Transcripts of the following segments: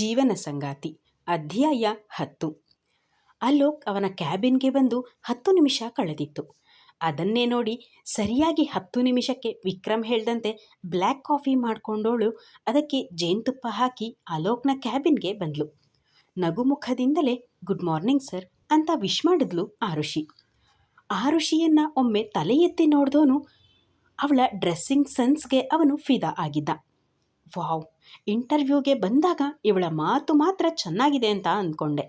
ಜೀವನ ಸಂಗಾತಿ, ಅಧ್ಯಾಯ ಹತ್ತು. ಅಲೋಕ್ ಅವನ ಕ್ಯಾಬಿನ್ಗೆ ಬಂದು ಹತ್ತು ನಿಮಿಷ ಕಳೆದಿತ್ತು. ಅದನ್ನೇ ನೋಡಿ ಸರಿಯಾಗಿ ಹತ್ತು ನಿಮಿಷಕ್ಕೆ ವಿಕ್ರಮ್ ಹೇಳ್ದಂತೆ ಬ್ಲ್ಯಾಕ್ ಕಾಫಿ ಮಾಡಿಕೊಂಡೋಳು. ಅದಕ್ಕೆ ಜೇನುತುಪ್ಪ ಹಾಕಿ ಅಲೋಕ್ನ ಕ್ಯಾಬಿನ್ಗೆ ಬಂದ್ಲು. ನಗುಮುಖದಿಂದಲೇ, ಗುಡ್ ಮಾರ್ನಿಂಗ್ ಸರ್ ಅಂತ ವಿಶ್ ಮಾಡಿದ್ಲು ಆರುಷಿ. ಆರುಷಿಯನ್ನು ಒಮ್ಮೆ ತಲೆ ಎತ್ತಿ ನೋಡಿದವನು ಅವಳ ಡ್ರೆಸ್ಸಿಂಗ್ ಸೆನ್ಸ್ಗೆ ಅವನು ಫಿದಾ ಆಗಿದ್ದ. ವಾವ್, ಇಂಟರ್ವ್ಯೂಗೆ ಬಂದಾಗ ಇವಳ ಮಾತು ಮಾತ್ರ ಚೆನ್ನಾಗಿದೆ ಅಂತ ಅಂದ್ಕೊಂಡೆ.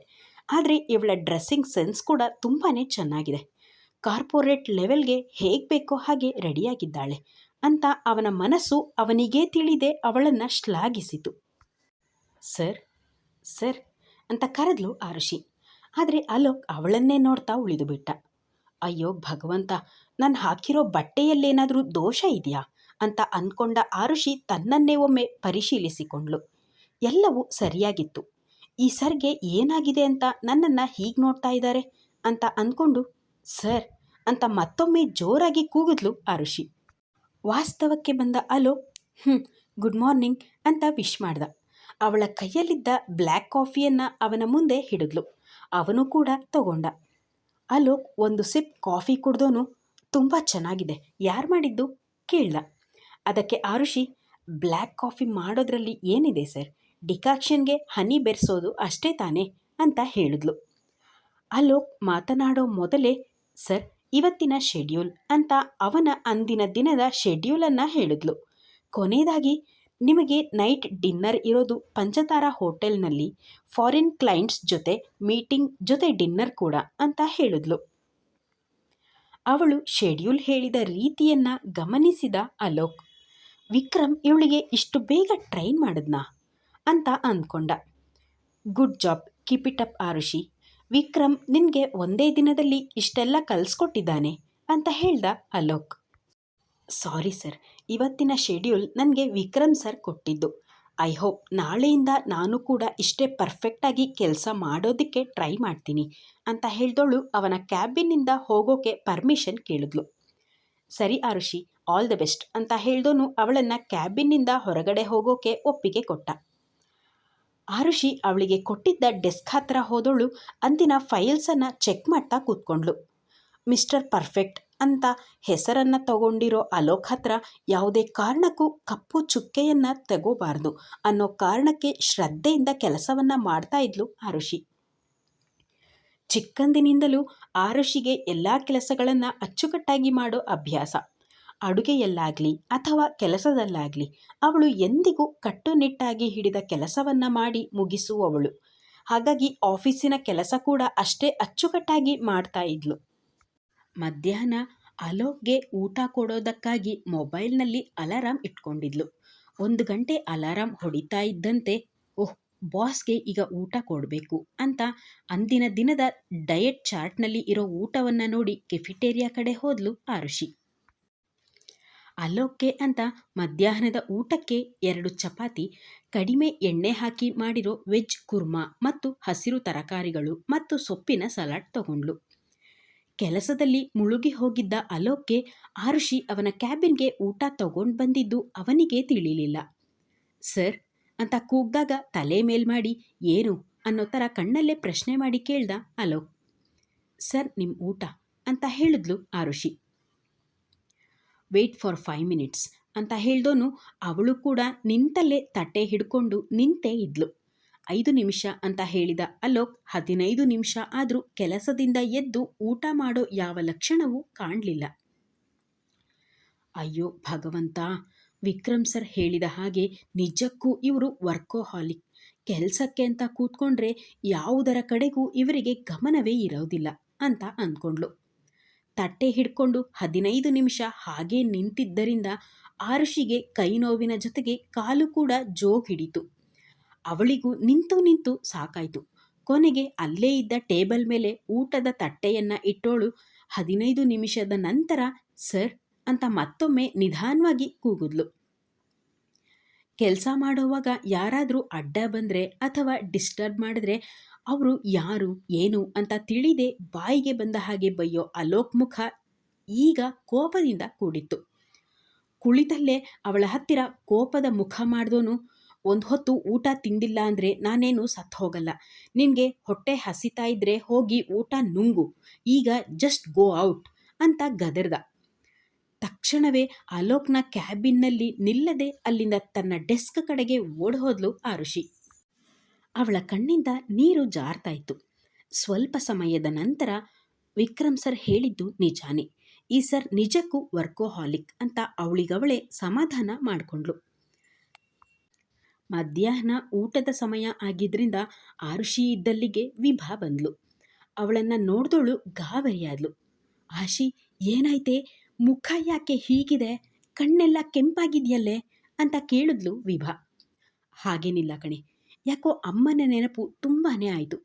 ಆದರೆ ಇವಳ ಡ್ರೆಸ್ಸಿಂಗ್ ಸೆನ್ಸ್ ಕೂಡ ತುಂಬಾ ಚೆನ್ನಾಗಿದೆ. ಕಾರ್ಪೊರೇಟ್ ಲೆವೆಲ್ಗೆ ಹೇಗೆ ಬೇಕೋ ಹಾಗೆ ರೆಡಿಯಾಗಿದ್ದಾಳೆ ಅಂತ ಅವನ ಮನಸ್ಸು ಅವನಿಗೇ ತಿಳಿದೆ, ಅವಳನ್ನು ಶ್ಲಾಘಿಸಿತು. ಸರ್ ಸರ್ ಅಂತ ಕರೆದ್ಲು ಆರುಷಿ. ಆದರೆ ಅಲೋಕ್ ಅವಳನ್ನೇ ನೋಡ್ತಾ ಉಳಿದುಬಿಟ್ಟ ಅಯ್ಯೋ ಭಗವಂತ, ನಾನು ಹಾಕಿರೋ ಬಟ್ಟೆಯಲ್ಲೇನಾದರೂ ದೋಷ ಇದೆಯಾ? ಅಂತ ಅಂದ್ಕೊಂಡ ಆರುಷಿ ತನ್ನನ್ನೇ ಒಮ್ಮೆ ಪರಿಶೀಲಿಸಿಕೊಂಡ್ಳು. ಎಲ್ಲವೂ ಸರಿಯಾಗಿತ್ತು. ಈ ಸರ್ಗೆ ಏನಾಗಿದೆ ಅಂತ ನನ್ನನ್ನು ಹೀಗೆ ನೋಡ್ತಾ ಇದ್ದಾರೆ ಅಂತ ಅಂದ್ಕೊಂಡು ಸರ್ ಅಂತ ಮತ್ತೊಮ್ಮೆ ಜೋರಾಗಿ ಕೂಗಿದ್ಲು ಆರುಷಿ. ವಾಸ್ತವಕ್ಕೆ ಬಂದ ಅಲೋ ಹ್ಞೂ ಗುಡ್ ಮಾರ್ನಿಂಗ್ ಅಂತ ವಿಶ್ ಮಾಡ್ದ. ಅವಳ ಕೈಯಲ್ಲಿದ್ದ ಬ್ಲ್ಯಾಕ್ ಕಾಫಿಯನ್ನು ಅವನ ಮುಂದೆ ಹಿಡಿದ್ಲು. ಅವನು ಕೂಡ ತಗೊಂಡ. ಅಲೋಕ್ ಒಂದು ಸಿಪ್ ಕಾಫಿ ಕುಡ್ದೋನು ತುಂಬ ಚೆನ್ನಾಗಿದೆ. ಯಾರು ಮಾಡಿದ್ದು? ಕೇಳ್ದ. ಅದಕ್ಕೆ ಆರುಷಿ ಬ್ಲ್ಯಾಕ್ ಕಾಫಿ ಮಾಡೋದ್ರಲ್ಲಿ ಏನಿದೆ ಸರ್? ಡಿಕಾಕ್ಷನ್ಗೆ ಹನಿ ಬೆರೆಸೋದು ಅಷ್ಟೇ ತಾನೇ ಅಂತ ಹೇಳಿದ್ಲು. ಅಲೋಕ್ ಮಾತನಾಡೋ ಮೊದಲೇ, ಸರ್, ಇವತ್ತಿನ ಶೆಡ್ಯೂಲ್ ಅಂತ ಅವನ ಅಂದಿನ ದಿನದ ಶೆಡ್ಯೂಲನ್ನು ಹೇಳಿದ್ಲು. ಕೊನೆಯದಾಗಿ, ನಿಮಗೆ ನೈಟ್ ಡಿನ್ನರ್ ಇರೋದು ಪಂಚತಾರ ಹೋಟೆಲ್ನಲ್ಲಿ ಫಾರಿನ್ ಕ್ಲೈಂಟ್ಸ್ ಜೊತೆ ಮೀಟಿಂಗ್ ಜೊತೆ ಡಿನ್ನರ್ ಕೂಡ ಅಂತ ಹೇಳಿದ್ಲು. ಅವಳು ಶೆಡ್ಯೂಲ್ ಹೇಳಿದ ರೀತಿಯನ್ನು ಗಮನಿಸಿದ ಅಲೋಕ್ ವಿಕ್ರಮ್ ಇವಳಿಗೆ ಇಷ್ಟು ಬೇಗ ಟ್ರೈನ್ ಮಾಡಿದ್ನಾ ಅಂತ ಅಂದ್ಕೊಂಡ. Good job, keep it up Arushi. Vikram ನಿನಗೆ ಒಂದೇ ದಿನದಲ್ಲಿ ಇಷ್ಟೆಲ್ಲ ಕಲಿಸ್ಕೊಟ್ಟಿದ್ದಾನೆ ಅಂತ ಹೇಳ್ದ ಅಲೋಕ್. ಸಾರಿ ಸರ್, ಇವತ್ತಿನ ಶೆಡ್ಯೂಲ್ ನನಗೆ ವಿಕ್ರಮ್ ಸರ್ ಕೊಟ್ಟಿದ್ದು. ಐ ಹೋಪ್ ನಾಳೆಯಿಂದ ನಾನು ಕೂಡ ಇಷ್ಟೇ ಪರ್ಫೆಕ್ಟಾಗಿ ಕೆಲಸ ಮಾಡೋದಕ್ಕೆ ಟ್ರೈ ಮಾಡ್ತೀನಿ ಅಂತ ಹೇಳ್ದವಳು ಅವನ ಕ್ಯಾಬಿನಿಂದ ಹೋಗೋಕೆ ಪರ್ಮಿಷನ್ ಕೇಳಿದ್ಲು. ಸರಿ ಆರುಷಿ, ಆಲ್ ದ ಬೆಸ್ಟ್ ಅಂತ ಹೇಳ್ದೋನು ಅವಳನ್ನು ಕ್ಯಾಬಿನ್ನಿಂದ ಹೊರಗಡೆ ಹೋಗೋಕೆ ಒಪ್ಪಿಗೆ ಕೊಟ್ಟ. ಆರುಷಿ ಅವಳಿಗೆ ಕೊಟ್ಟಿದ್ದ ಡೆಸ್ಕ್ ಹತ್ರ ಹೋದೋಳು ಅಂದಿನ ಫೈಲ್ಸನ್ನು ಚೆಕ್ ಮಾಡ್ತಾ ಕೂತ್ಕೊಂಡ್ಳು. ಮಿಸ್ಟರ್ ಪರ್ಫೆಕ್ಟ್ ಅಂತ ಹೆಸರನ್ನು ತಗೊಂಡಿರೋ ಅಲೋಕ್ ಹತ್ರ ಯಾವುದೇ ಕಾರಣಕ್ಕೂ ಕಪ್ಪು ಚುಕ್ಕೆಯನ್ನು ತಗೋಬಾರ್ದು ಅನ್ನೋ ಕಾರಣಕ್ಕೆ ಶ್ರದ್ಧೆಯಿಂದ ಕೆಲಸವನ್ನು ಮಾಡ್ತಾ ಇದ್ಲು ಆರುಷಿ. ಚಿಕ್ಕಂದಿನಿಂದಲೂ ಆರುಷಿಗೆ ಎಲ್ಲ ಕೆಲಸಗಳನ್ನು ಅಚ್ಚುಕಟ್ಟಾಗಿ ಮಾಡೋ ಅಭ್ಯಾಸ. ಅಡುಗೆಯಲ್ಲಾಗಲಿ ಅಥವಾ ಕೆಲಸದಲ್ಲಾಗಲಿ ಅವಳು ಎಂದಿಗೂ ಕಟ್ಟುನಿಟ್ಟಾಗಿ ಹಿಡಿದ ಕೆಲಸವನ್ನು ಮಾಡಿ ಮುಗಿಸುವವಳು. ಹಾಗಾಗಿ ಆಫೀಸಿನ ಕೆಲಸ ಕೂಡ ಅಷ್ಟೇ ಅಚ್ಚುಕಟ್ಟಾಗಿ ಮಾಡ್ತಾ ಇದ್ಲು. ಮಧ್ಯಾಹ್ನ ಅಲೋಕ್ಗೆ ಊಟ ಕೊಡೋದಕ್ಕಾಗಿ ಮೊಬೈಲ್ನಲ್ಲಿ ಅಲಾರಾಮ್ ಇಟ್ಕೊಂಡಿದ್ಲು. ಒಂದು ಗಂಟೆ ಅಲಾರಾಮ್ ಹೊಡಿತಾ ಇದ್ದಂತೆ ಓಹ್ ಬಾಸ್ಗೆ ಈಗ ಊಟ ಕೊಡಬೇಕು ಅಂತ ಅಂದಿನ ದಿನದ ಡಯಟ್ ಚಾರ್ಟ್ನಲ್ಲಿ ಇರೋ ಊಟವನ್ನು ನೋಡಿ ಕೆಫಿಟೇರಿಯಾ ಕಡೆ ಹೋದ್ಲು ಆರುಷಿ. ಅಲೋಕ್ಗೆ ಅಂತ ಮಧ್ಯಾಹ್ನದ ಊಟಕ್ಕೆ ಎರಡು ಚಪಾತಿ, ಕಡಿಮೆ ಎಣ್ಣೆ ಹಾಕಿ ಮಾಡಿರೋ ವೆಜ್ ಕುರ್ಮಾ ಮತ್ತು ಹಸಿರು ತರಕಾರಿಗಳು ಮತ್ತು ಸೊಪ್ಪಿನ ಸಲಾಡ್ ತಗೊಂಡ್ಲು. ಕೆಲಸದಲ್ಲಿ ಮುಳುಗಿ ಹೋಗಿದ್ದ ಅಲೋಕ್ಗೆ ಆರುಷಿ ಅವನ ಕ್ಯಾಬಿನ್ಗೆ ಊಟ ತಗೊಂಡು ಬಂದಿದ್ದು ಅವನಿಗೆ ತಿಳಿಲಿಲ್ಲ. ಸರ್ ಅಂತ ಕೂಗ್ದಾಗ ತಲೆ ಮೇಲ್ ಮಾಡಿ, ಏನು? ಅನ್ನೋ ಥರ ಕಣ್ಣಲ್ಲೇ ಪ್ರಶ್ನೆ ಮಾಡಿ ಕೇಳ್ದ ಅಲೋಕ್ ಸರ್ ನಿಮ್ಮ ಊಟ? ಅಂತ ಹೇಳಿದ್ಲು Arushi. Wait for five minutes ಅಂತ ಹೇಳ್ದೋನು ಅವಳು ಕೂಡ ನಿಂತಲ್ಲೇ ತಟ್ಟೆ ಹಿಡ್ಕೊಂಡು ನಿಂತೇ ಇದ್ಲು. ಐದು ನಿಮಿಷ ಅಂತ ಹೇಳಿದ ಅಲೋಕ್ ಹದಿನೈದು ನಿಮಿಷ ಆದರೂ ಕೆಲಸದಿಂದ ಎದ್ದು ಊಟ ಮಾಡೋ ಯಾವ ಲಕ್ಷಣವೂ ಕಾಣಲಿಲ್ಲ. ಅಯ್ಯೋ ಭಗವಂತ ವಿಕ್ರಮ್ ಸರ್ ಹೇಳಿದ ಹಾಗೆ ನಿಜಕ್ಕೂ ಇವರು ವರ್ಕೋಹಾಲಿಕ್. ಕೆಲಸಕ್ಕೆ ಅಂತ ಕೂತ್ಕೊಂಡ್ರೆ ಯಾವುದರ ಕಡೆಗೂ ಇವರಿಗೆ ಗಮನವೇ ಇರೋದಿಲ್ಲ ಅಂತ ಅಂದ್ಕೊಂಡ್ಳು. ತಟ್ಟೆ ಹಿಡ್ಕೊಂಡು ಹದಿನೈದು ನಿಮಿಷ ಹಾಗೇ ನಿಂತಿದ್ದರಿಂದ ಆರುಷಿಗೆ ಕೈ ನೋವಿನ ಜೊತೆಗೆ ಕಾಲು ಕೂಡ ಜೋಗ್ ಹಿಡಿತು ಅವಳಿಗೂ ನಿಂತು ನಿಂತು ಸಾಕಾಯಿತು. ಕೊನೆಗೆ ಅಲ್ಲೇ ಇದ್ದ ಟೇಬಲ್ ಮೇಲೆ ಊಟದ ತಟ್ಟೆಯನ್ನು ಇಟ್ಟೋಳು ಹದಿನೈದು ನಿಮಿಷದ ನಂತರ, ಸರ್ ಅಂತ ಮತ್ತೊಮ್ಮೆ ನಿಧಾನವಾಗಿ ಕೂಗಿದ್ಲು. ಕೆಲಸ ಮಾಡುವಾಗ ಯಾರಾದರೂ ಅಡ್ಡ ಬಂದರೆ ಅಥವಾ ಡಿಸ್ಟರ್ಬ್ ಮಾಡಿದ್ರೆ ಅವರು ಯಾರು, ಏನು ಅಂತ ತಿಳಿದೆ ಬಾಯಿಗೆ ಬಂದ ಹಾಗೆ ಬೈಯೋ ಅಲೋಕ್ ಮುಖ ಈಗ ಕೋಪದಿಂದ ಕೂಡಿತ್ತು. ಕುಳಿತಲ್ಲೇ ಅವಳ ಹತ್ತಿರ ಕೋಪದ ಮುಖ ಮಾಡಿದೋನು, ಒಂದು ಹೊತ್ತು ಊಟ ತಿಂದಿಲ್ಲ ಅಂದರೆ ನಾನೇನು ಸತ್ತು ಹೋಗಲ್ಲ. ನಿನಗೆ ಹೊಟ್ಟೆ ಹಸಿತಾ ಇದ್ದರೆ ಹೋಗಿ ಊಟ ನುಂಗು. ಈಗ ಜಸ್ಟ್ ಗೋ ಔಟ್ ಅಂತ ಗದರ್ದ. ತಕ್ಷಣವೇ ಅಲೋಕ್ನ ಕ್ಯಾಬಿನ್ನಲ್ಲಿ ನಿಲ್ಲದೆ ಅಲ್ಲಿಂದ ತನ್ನ ಡೆಸ್ಕ್ ಕಡೆಗೆ ಓಡ್ಹೋದ್ಲು ಆರುಷಿ ಅವಳ ಕಣ್ಣಿಂದ ನೀರು ಜಾರ್ತಾ ಇತ್ತು ಸ್ವಲ್ಪ ಸಮಯದ ನಂತರ ವಿಕ್ರಮ್ ಸರ್ ಹೇಳಿದ್ದು ನಿಜಾನೇ. ಈ ಸರ್ ನಿಜಕ್ಕೂ ವರ್ಕೋಹಾಲಿಕ್ ಅಂತ ಅವಳಿಗವಳೆ ಸಮಾಧಾನ ಮಾಡಿಕೊಂಡ್ಳು ಮಧ್ಯಾಹ್ನ ಊಟದ ಸಮಯ ಆಗಿದ್ದರಿಂದ ಆರುಷಿ ಇದ್ದಲ್ಲಿಗೆ ವಿಭಾ ಬಂದ್ಲು. ಅವಳನ್ನು ನೋಡ್ದೋಳು ಗಾಬರಿಯಾದ್ಲು. ಆಶಿ, ಏನಾಯ್ತೆ? ಮುಖ ಯಾಕೆ ಹೀಗಿದೆ? ಕಣ್ಣೆಲ್ಲ ಕೆಂಪಾಗಿದೆಯಲ್ಲೇ? ಅಂತ ಕೇಳಿದ್ಲು ವಿಭಾ. ಹಾಗೇನಿಲ್ಲ ಕಣೆ. ಯಾಕೋ ಅಮ್ಮನ ನೆನಪು ತುಂಬಾ ಆಯಿತು.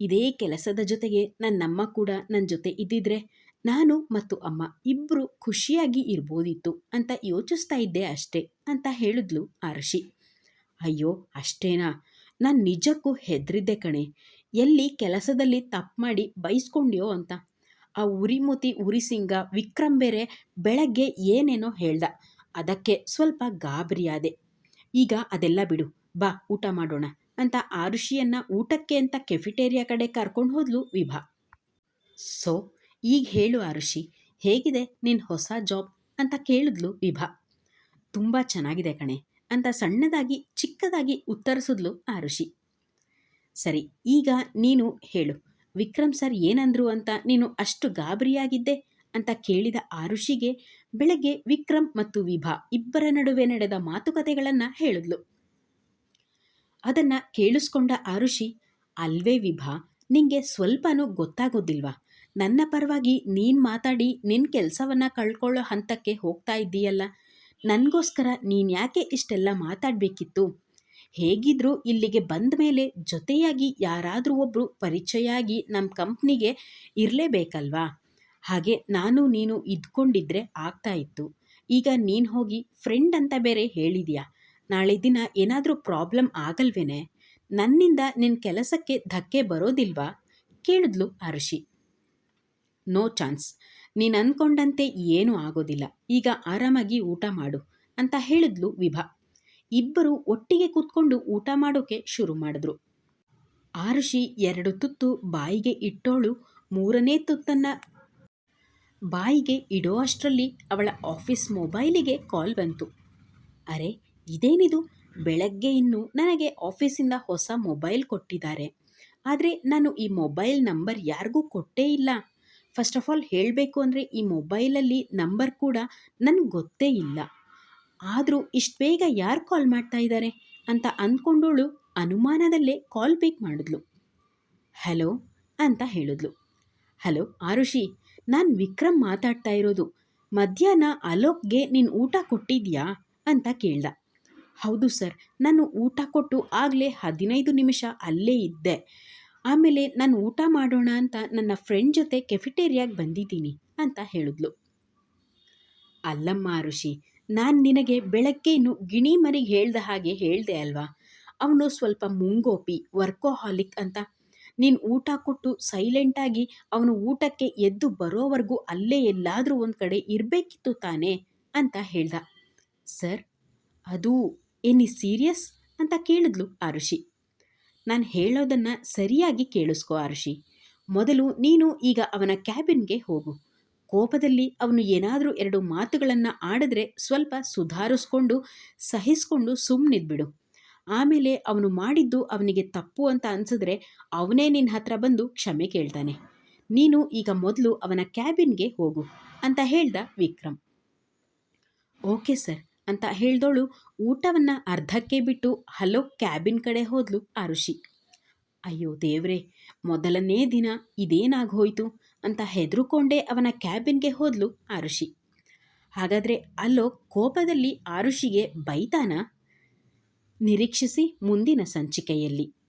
ಇದೇ ಕೆಲಸದ ಜೊತೆಗೆ ನನ್ನಮ್ಮ ಕೂಡ ನನ್ನ ಜೊತೆ ಇದ್ದಿದ್ರೆ ನಾನು ಮತ್ತು ಅಮ್ಮ ಇಬ್ಬರು ಖುಷಿಯಾಗಿ ಇರ್ಬೋದಿತ್ತು ಅಂತ ಯೋಚಿಸ್ತಾ ಇದ್ದೆ ಅಷ್ಟೇ ಅಂತ ಹೇಳಿದ್ಲು ಆರ್ಷಿ ಅಯ್ಯೋ, ಅಷ್ಟೇನಾ? ನಾನು ನಿಜಕ್ಕೂ ಹೆದರಿದ್ದೆ ಕಣೆ. ಎಲ್ಲಿ ಕೆಲಸದಲ್ಲಿ ತಪ್ಪು ಮಾಡಿ ಬೈಸ್ಕೊಂಡ್ಯೋ ಅಂತ. ಆ ಉರಿಮುತಿ ಉರಿಸಿಂಗ ವಿಕ್ರಮ್ ಬೇರೆ ಬೆಳಗ್ಗೆ ಏನೇನೋ ಹೇಳ್ದ. ಅದಕ್ಕೆ ಸ್ವಲ್ಪ ಗಾಬರಿಯಾದೆ ಈಗ ಅದೆಲ್ಲ ಬಿಡು, ಬಾ ಊಟ ಮಾಡೋಣ ಅಂತ ಆರುಷಿಯನ್ನ ಊಟಕ್ಕೆ ಅಂತ ಕೆಫಿಟೇರಿಯಾ ಕಡೆ ಕರ್ಕೊಂಡು ಹೋದ್ಲು ವಿಭಾ. ಸೊ, ಈಗ ಹೇಳು ಆರುಷಿ ಹೇಗಿದೆ ನಿನ್ನ ಹೊಸ ಜಾಬ್ ಅಂತ ಕೇಳಿದ್ಲು ವಿಭಾ. ತುಂಬ ಚೆನ್ನಾಗಿದೆ ಕಣೆ ಅಂತ ಸಣ್ಣದಾಗಿ ಚಿಕ್ಕದಾಗಿ ಉತ್ತರಿಸಿದ್ಲು ಆರುಷಿ ಸರಿ, ಈಗ ನೀನು ಹೇಳು ವಿಕ್ರಮ್ ಸರ್ ಏನಂದ್ರು ಅಂತ ನೀನು ಅಷ್ಟು ಗಾಬರಿಯಾಗಿದ್ದೆ ಅಂತ ಕೇಳಿದ ಆರುಷಿಗೆ ಬೆಳಗ್ಗೆ ವಿಕ್ರಮ್ ಮತ್ತು ವಿಭಾ ಇಬ್ಬರ ನಡುವೆ ನಡೆದ ಮಾತುಕತೆಗಳನ್ನು ಹೇಳಿದ್ಲು. ಅದನ್ನು ಕೇಳಿಸ್ಕೊಂಡ ಆರುಷಿ, ಅಲ್ವೇ ವಿಭಾ, ನಿಂಗೆ ಸ್ವಲ್ಪನೂ ಗೊತ್ತಾಗೋದಿಲ್ವಾ? ನನ್ನ ಪರವಾಗಿ ನೀನು ಮಾತಾಡಿ ನಿನ್ನ ಕೆಲಸವನ್ನು ಕಳ್ಕೊಳ್ಳೋ ಹಂತಕ್ಕೆ ಹೋಗ್ತಾ ಇದ್ದೀಯಲ್ಲ? ನನಗೋಸ್ಕರ ನೀನು ಯಾಕೆ ಇಷ್ಟೆಲ್ಲ ಮಾತಾಡಬೇಕಿತ್ತು? ಹೇಗಿದ್ರೂ ಇಲ್ಲಿಗೆ ಬಂದ ಮೇಲೆ ಜೊತೆಯಾಗಿ ಯಾರಾದರೂ ಒಬ್ಬರು ಪರಿಚಯ ಆಗಿ ನಮ್ಮ ಕಂಪ್ನಿಗೆ ಇರಲೇಬೇಕಲ್ವಾ? ಹಾಗೆ ನಾನು ನೀನು ಇದ್ಕೊಂಡಿದ್ರೆ ಆಗ್ತಾ ಇತ್ತು. ಈಗ ನೀನು ಹೋಗಿ ಫ್ರೆಂಡ್ ಅಂತ ಬೇರೆ ಹೇಳಿದ್ಯಾ? ನಾಳೆ ದಿನ ಏನಾದರೂ ಪ್ರಾಬ್ಲಮ್ ಆಗಲ್ವೇನೆ? ನನ್ನಿಂದ ನಿನ್ನ ಕೆಲಸಕ್ಕೆ ಧಕ್ಕೆ ಬರೋದಿಲ್ವಾ? ಕೇಳಿದ್ಲು ಅರ್ಷಿ ನೋ ಚಾನ್ಸ್. ನೀನು ಅಂದ್ಕೊಂಡಂತೆ ಏನೂ ಆಗೋದಿಲ್ಲ. ಈಗ ಆರಾಮಾಗಿ ಊಟ ಮಾಡು ಅಂತ ಹೇಳಿದ್ಲು ವಿಭಾ. ಇಬ್ಬರು ಒಟ್ಟಿಗೆ ಕೂತ್ಕೊಂಡು ಊಟ ಮಾಡೋಕೆ ಶುರು ಮಾಡಿದ್ರು. ಆರುಷಿ ಎರಡು ತುತ್ತು ಬಾಯಿಗೆ ಇಟ್ಟೋಳು, ಮೂರನೇ ತುತ್ತನ್ನು ಬಾಯಿಗೆ ಇಡೋ ಅಷ್ಟರಲ್ಲಿ ಅವಳ ಆಫೀಸ್ ಮೊಬೈಲಿಗೆ ಕಾಲ್ ಬಂತು. ಅರೆ, ಇದೇನಿದು? ಬೆಳಗ್ಗೆ ಇನ್ನು ನನಗೆ ಆಫೀಸಿಂದ ಹೊಸ ಮೊಬೈಲ್ ಕೊಟ್ಟಿದ್ದಾರೆ. ಆದರೆ ನಾನು ಈ ಮೊಬೈಲ್ ನಂಬರ್ ಯಾರಿಗೂ ಕೊಟ್ಟೇ ಇಲ್ಲ. ಫಸ್ಟ್ ಆಫ್ ಆಲ್ ಹೇಳಬೇಕು ಅಂದರೆ ಈ ಮೊಬೈಲಲ್ಲಿ ನಂಬರ್ ಕೂಡ ನನಗೆ ಗೊತ್ತೇ ಇಲ್ಲ. ಆದರೂ ಇಷ್ಟು ಬೇಗ ಯಾರು ಕಾಲ್ ಮಾಡ್ತಾ ಇದ್ದಾರೆ ಅಂತ ಅಂದ್ಕೊಂಡೋಳು ಅನುಮಾನದಲ್ಲೇ ಕಾಲ್ ಪಿಕ್ ಮಾಡಿದ್ಲು. ಹಲೋ ಅಂತ ಹೇಳಿದ್ಲು. ಹಲೋ, ಆರುಷಿ, ನಾನು ವಿಕ್ರಮ್ ಮಾತಾಡ್ತಾ ಇರೋದು. ಮಧ್ಯಾಹ್ನ ಅಲೋಕ್ಗೆ ನೀನು ಊಟ ಕೊಟ್ಟಿದ್ಯಾ? ಅಂತ ಕೇಳ್ದ. ಹೌದು ಸರ್, ನಾನು ಊಟ ಕೊಟ್ಟು ಆಗಲೇ ಹದಿನೈದು ನಿಮಿಷ ಅಲ್ಲೇ ಇದ್ದೆ. ಆಮೇಲೆ ನಾನು ಊಟ ಮಾಡೋಣ ಅಂತ ನನ್ನ ಫ್ರೆಂಡ್ ಜೊತೆ ಕೆಫಿಟೇರಿಯಾಗೆ ಬಂದಿದ್ದೀನಿ, ಅಂತ ಹೇಳಿದ್ಲು. ಅಲ್ಲಮ್ಮ ಋಷಿ ನಾನು ನಿನಗೆ ಬೆಳಗ್ಗೆನು ಗಿಣಿ ಮರಿಗೆ ಹೇಳ್ದ ಹಾಗೆ ಹೇಳ್ದೆ ಅಲ್ವಾ? ಅವನು ಸ್ವಲ್ಪ ಮುಂಗೋಪಿ, ವರ್ಕೋಹಾಲಿಕ್ ಅಂತ. ನೀನು ಊಟ ಕೊಟ್ಟು ಸೈಲೆಂಟಾಗಿ ಅವನು ಊಟಕ್ಕೆ ಎದ್ದು ಬರೋವರೆಗೂ ಅಲ್ಲೇ ಎಲ್ಲಾದರೂ ಒಂದು ಕಡೆ ಇರಬೇಕಿತ್ತು ತಾನೇ ಅಂತ ಹೇಳ್ದ. ಸರ್, ಅದು ಎನಿ ಸೀರಿಯಸ್ ಅಂತ ಕೇಳಿದ್ಲು ಆರುಷಿ. ನಾನು ಹೇಳೋದನ್ನು ಸರಿಯಾಗಿ ಕೇಳಿಸ್ಕೋ ಆರುಷಿ. ಮೊದಲು ನೀನು ಈಗ ಅವನ ಕ್ಯಾಬಿನ್ಗೆ ಹೋಗು. ಕೋಪದಲ್ಲಿ ಅವನು ಏನಾದರೂ ಎರಡು ಮಾತುಗಳನ್ನು ಆಡಿದ್ರೆ ಸ್ವಲ್ಪ ಸುಧಾರಿಸ್ಕೊಂಡು, ಸಹಿಸ್ಕೊಂಡು ಸುಮ್ಮನಿದ್ಬಿಡು ಆಮೇಲೆ ಅವನು ಮಾಡಿದ್ದು ಅವನಿಗೆ ತಪ್ಪು ಅಂತ ಅನಿಸಿದ್ರೆ ಅವನೇ ನಿನ್ನ ಹತ್ರ ಬಂದು ಕ್ಷಮೆ ಕೇಳ್ತಾನೆ. ನೀನು ಈಗ ಮೊದಲು ಅವನ ಕ್ಯಾಬಿನ್ಗೆ ಹೋಗು ಅಂತ ಹೇಳ್ದ ವಿಕ್ರಮ್. ಓಕೆ ಸರ್ ಅಂತ ಹೇಳ್ದೋಳು ಊಟವನ್ನು ಅರ್ಧಕ್ಕೆ ಬಿಟ್ಟು ಹಲೋ ಕ್ಯಾಬಿನ್ ಕಡೆ ಹೋದ್ಲು ಆರುಷಿ ಅಯ್ಯೋ ದೇವ್ರೆ, ಮೊದಲನೇ ದಿನ ಇದೇನಾಗೋಯ್ತು ಅಂತ ಹೆದರುಕೊಂಡೇ ಅವನ ಕ್ಯಾಬಿನ್ಗೆ ಹೋದ್ಲು ಆರುಷಿ. ಹಾಗಾದರೆ ಅಲ್ಲೋ ಕೋಪದಲ್ಲಿ ಆರುಷಿಗೆ ಬೈತಾನ? ನಿರೀಕ್ಷಿಸಿ ಮುಂದಿನ ಸಂಚಿಕೆಯಲ್ಲಿ.